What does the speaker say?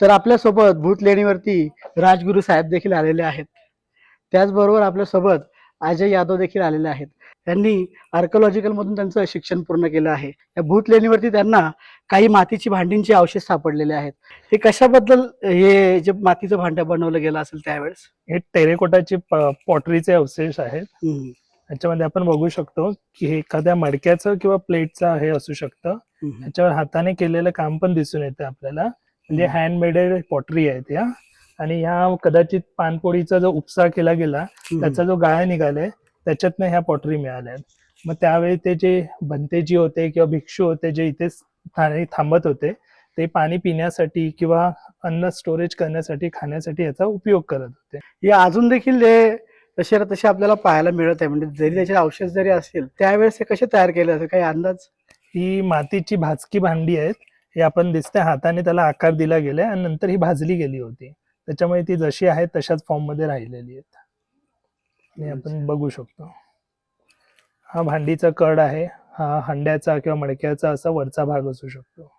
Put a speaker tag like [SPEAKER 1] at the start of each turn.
[SPEAKER 1] तर आपल्यासोबत भूत लेणीवरती राजगुरू साहेब देखील आलेले आहेत. त्याचबरोबर आपल्यासोबत अजय यादव देखील आलेले आहेत. त्यांनी आर्कोलॉजिकल मधून त्यांचं शिक्षण पूर्ण केलं आहे. या भूत लेणीवरती त्यांना काही मातीची भांडींचे अवशेष सापडलेले आहेत. हे कशाबद्दल हे जे मातीचं भांड बनवलं गेलं असेल त्यावेळेस?
[SPEAKER 2] हे टेरेकोटाचे पॉटरीचे अवशेष आहेत.
[SPEAKER 1] हम्म,
[SPEAKER 2] याच्यामध्ये आपण बघू शकतो की हे एखाद्या मडक्याचं किंवा प्लेटचं हे असू शकतं.
[SPEAKER 1] हम्म,
[SPEAKER 2] याच्यावर हाताने केलेलं काम पण दिसून येतं आपल्याला. म्हणजे. हँडमेडेड पॉटरी आहेत या आणि ह्या कदाचित पानपोळीचा जो उपसा केला गेला. त्याचा जो गाळा निघालाय त्याच्यातनं ह्या पॉटरी मिळाल्या. मग त्यावेळी ते जे भंतेजी होते किंवा भिक्षू होते जे इथे थांबत होते ते पाणी पिण्यासाठी किंवा अन्न स्टोरेज करण्यासाठी खाण्यासाठी याचा उपयोग करत होते
[SPEAKER 1] हे अजून देखील हे तसे तसे आपल्याला पाहायला मिळत आहे म्हणजे जरी त्याचे अवशेष जरी असतील त्यावेळेस हे कसे तयार केले असेल काही अंदाज
[SPEAKER 2] ही मातीची भाजकी भांडी आहेत हे आपण दिसते हाताने त्याला आकार दिला गेलाय आणि नंतर ही भाजली गेली होती. त्याच्यामुळे ती जशी आहे तशाच फॉर्ममध्ये राहिलेली आहेत. आणि आपण बघू शकतो. हा भांडीचा कड आहे हा हंड्याचा किंवा मडक्याचा असा वरचा भाग असू शकतो.